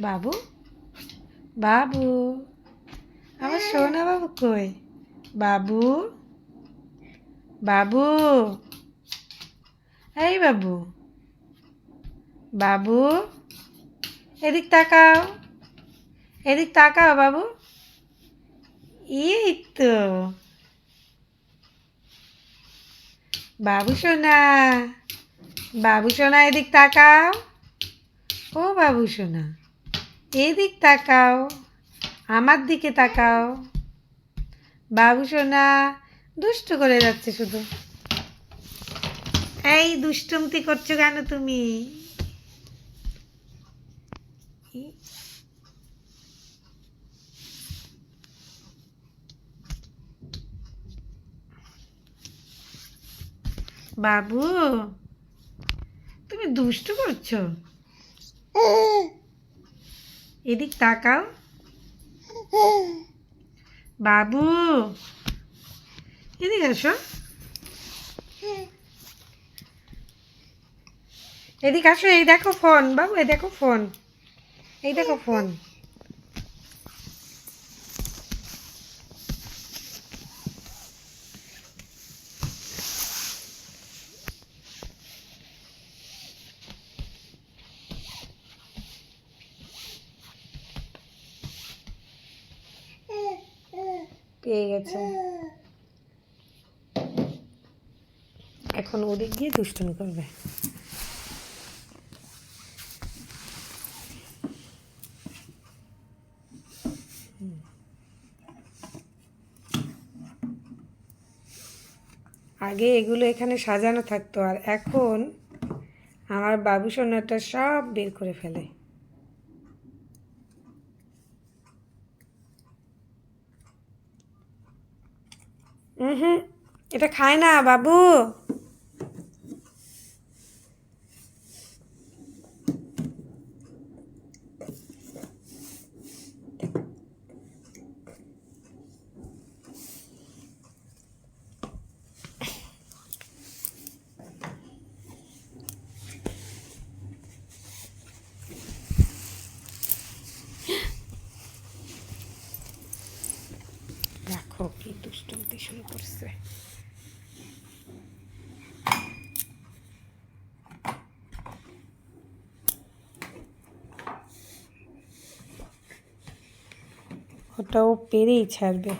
বাবু? বাবু? আমার সোনা বাবু কই? বাবু? বাবু? এই বাবু। বাবু? এদিক তাকাও। এদিক তাকাও বাবু। এই তো। বাবু সোনা। বাবু সোনা এদিক তাকাও। ও বাবু সোনা। এদিক তাকাও, আমার দিকে তাকাও। বাবু সোনা, দুষ্টু করে যাচ্ছে শুধু। এই দুষ্টুমতি করছ কেন তুমি? বাবু, তুমি দুষ্ট করছ? এদিক তাকাও। বাবু, এদিক আসো। এদিক আসো, এই দেখো ফোন বাবু, এই দেখো ফোন এই দেখো ফোন পেয়ে গেছে। এখন ওদিক গিয়ে দুষ্টুমি করবে। আগে এগুলো এখানে সাজানো থাকতো, আর এখন আমার বাবু সোনাটা সব বের করে ফেলে। হুম এটা খায় না বাবু দেখো কি দুষ্টমতি শুরু করছে। ওটাও পেরেই ছাড়বে।